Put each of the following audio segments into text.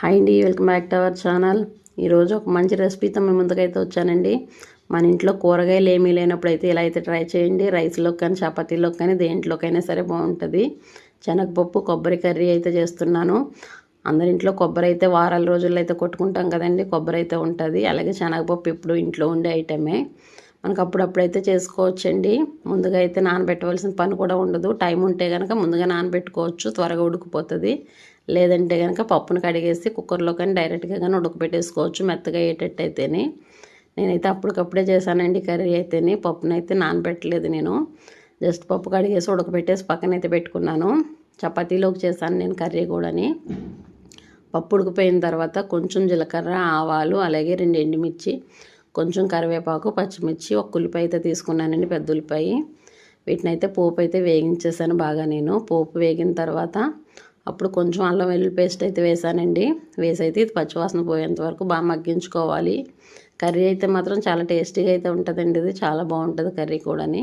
Hi అండి welcome back to our channel ఈరోజు ఒక మంచి రెసిపీతో మేము ముందుకైతే వచ్చానండి. మన ఇంట్లో కూరగాయలు ఏమీ లేనప్పుడు అయితే ఇలా అయితే ట్రై చేయండి. రైస్లోకి కానీ చపాతీలోకి కానీ దేంట్లోకైనా సరే బాగుంటుంది. శనగపప్పు కొబ్బరి కర్రీ అయితే చేస్తున్నాను. అందరింట్లో కొబ్బరి అయితే వారాల రోజుల్లో అయితే కొట్టుకుంటాం కదండి. కొబ్బరి అయితే ఉంటుంది. అలాగే శనగపప్పు ఇప్పుడు ఇంట్లో ఉండే ఐటమే మనకు అప్పుడప్పుడైతే చేసుకోవచ్చండి. ముందుగా అయితే నానబెట్టవలసిన పని కూడా ఉండదు. టైం ఉంటే కనుక ముందుగా నానబెట్టుకోవచ్చు. త్వరగా ఉడికిపోతుంది. లేదంటే కనుక పప్పును కడిగేసి కుక్కర్లో కానీ డైరెక్ట్గా కానీ ఉడకబెట్టేసుకోవచ్చు మెత్తగా అయ్యేటట్టు అయితేనే నేనైతే అప్పటికప్పుడే చేశానండి కర్రీ అయితేనే. పప్పునైతే నానబెట్టలేదు నేను. జస్ట్ పప్పు కడిగేసి ఉడకబెట్టేసి పక్కనైతే పెట్టుకున్నాను. చపాతీలోకి చేశాను నేను కర్రీ కూడాని. పప్పు ఉడికిపోయిన తర్వాత కొంచెం జీలకర్ర ఆవాలు అలాగే రెండు ఎండుమిర్చి కొంచెం కరివేపాకు పచ్చిమిర్చి ఒక ఉల్లిపాయ అయితే తీసుకున్నానండి పెద్ద ఉల్లిపాయ. వీటిని అయితే పోపు అయితే వేగించేసాను బాగా నేను. పోపు వేగిన తర్వాత అప్పుడు కొంచెం అల్లం వెల్లుల్లి పేస్ట్ అయితే వేసానండి. వేసి అయితే ఇది పచ్చివాసన పోయేంత వరకు బాగా మగ్గించుకోవాలి. కర్రీ అయితే మాత్రం చాలా టేస్టీగా అయితే ఉంటుందండి ఇది. చాలా బాగుంటుంది కర్రీ కూడాని.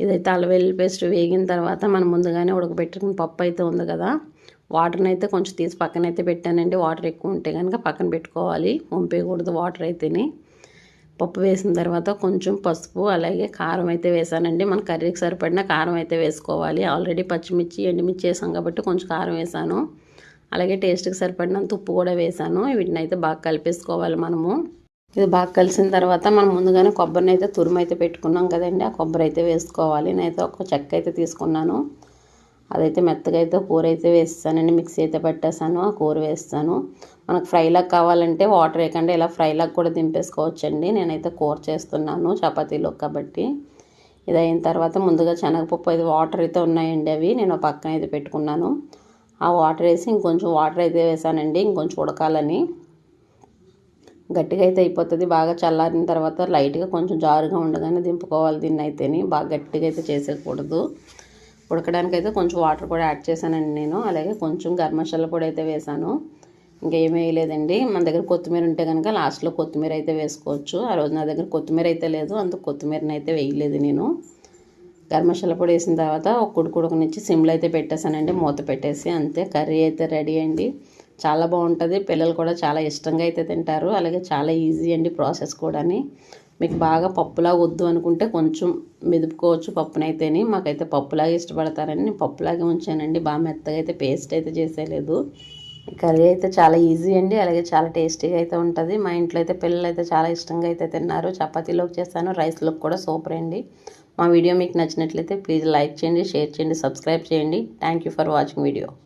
ఇదైతే అల్లం వెల్లుల్లి పేస్ట్ వేగిన తర్వాత మనం ముందుగానే ఉడకబెట్టిన పప్పు అయితే ఉంది కదా. వాటర్ని అయితే కొంచెం తీసి పక్కన అయితే పెట్టానండి. వాటర్ ఎక్కువ ఉంటే కనుక పక్కన పెట్టుకోవాలి. వంపేయకూడదు వాటర్ అయితేనే. పప్పు వేసిన తర్వాత కొంచెం పసుపు అలాగే కారం అయితే వేసానండి. మన కర్రీకి సరిపడిన కారం అయితే వేసుకోవాలి. ఆల్రెడీ పచ్చిమిర్చి ఎండుమిర్చి వేసాం కాబట్టి కొంచెం కారం వేసాను. అలాగే టేస్ట్కి సరిపడినంత ఉప్పు కూడా వేసాను. వీటిని అయితే బాగా కలిపేసుకోవాలి మనము. ఇది బాగా కలిసిన తర్వాత మనం ముందుగానే కొబ్బరిని అయితే తురుము అయితే పెట్టుకున్నాం కదండి. ఆ కొబ్బరి అయితే వేసుకోవాలి. నేనైతే ఒక చెక్క అయితే తీసుకున్నాను. అదైతే మెత్తగా అయితే కూర అయితే వేస్తానండి. మిక్సీ అయితే పెట్టేసాను. ఆ కూర వేస్తాను. మనకు ఫ్రైలాగ్ కావాలంటే వాటర్ వేయకుండా. ఇలా ఫ్రైలాగ్ కూడా దింపేసుకోవచ్చండి. నేనైతే కూర చేస్తున్నాను చపాతీలో కాబట్టి. ఇది అయిన తర్వాత ముందుగా శనగపప్పు అయితే వాటర్ అయితే ఉన్నాయండి అవి. నేను పక్కన అయితే పెట్టుకున్నాను. ఆ వాటర్ వేసి ఇంకొంచెం వాటర్ అయితే వేసానండి. ఇంకొంచెం ఉడకాలని. గట్టిగా అయితే అయిపోతుంది. బాగా చల్లారిన తర్వాత లైట్గా కొంచెం జారుగా ఉండగానే దింపుకోవాలి దీన్ని అయితేని బాగా గట్టిగా అయితే చేసేయకూడదు. ఉడకడానికి అయితే కొంచెం వాటర్ కూడా యాడ్ చేశానండి నేను. అలాగే కొంచెం గరం మసాలా పొడి అయితే వేసాను ఇంకేం వేయలేదండి. మన దగ్గర కొత్తిమీర ఉంటే కనుక లాస్ట్లో కొత్తిమీర అయితే వేసుకోవచ్చు. ఆ రోజు నా దగ్గర కొత్తిమీర అయితే లేదు. అందుకు కొత్తిమీరని అయితే వేయలేదు నేను. గరం మసాలా పొడి వేసిన తర్వాత ఒక కుడుకుడుకునిచ్చి సిమ్లో అయితే పెట్టేశానండి. మూత పెట్టేసి అంతే. కర్రీ అయితే రెడీ అండి. చాలా బాగుంటుంది. పిల్లలు కూడా చాలా ఇష్టంగా అయితే తింటారు. అలాగే చాలా ఈజీ అండి ప్రాసెస్ కూడాని. మీకు బాగా పప్పులాగా వద్దు అనుకుంటే కొంచెం మెదుపుకోవచ్చు పప్పునైతేని. మాకైతే పప్పులాగా ఇష్టపడతారని నేను పప్పులాగే ఉంచానండి. బాగా మెత్తగా అయితే పేస్ట్ అయితే చేసేయలేదు. కర్రీ అయితే చాలా ఈజీ అండి. అలాగే చాలా టేస్టీగా అయితే ఉంటుంది. మా ఇంట్లో అయితే పిల్లలు అయితే చాలా ఇష్టంగా అయితే తిన్నారు. చపాతీలోకి చేస్తాను. రైస్లోకి కూడా సూపర్ అండి. మా వీడియో మీకు నచ్చినట్లయితే ప్లీజ్ లైక్ చేయండి షేర్ చేయండి సబ్స్క్రైబ్ చేయండి. Thank for watching video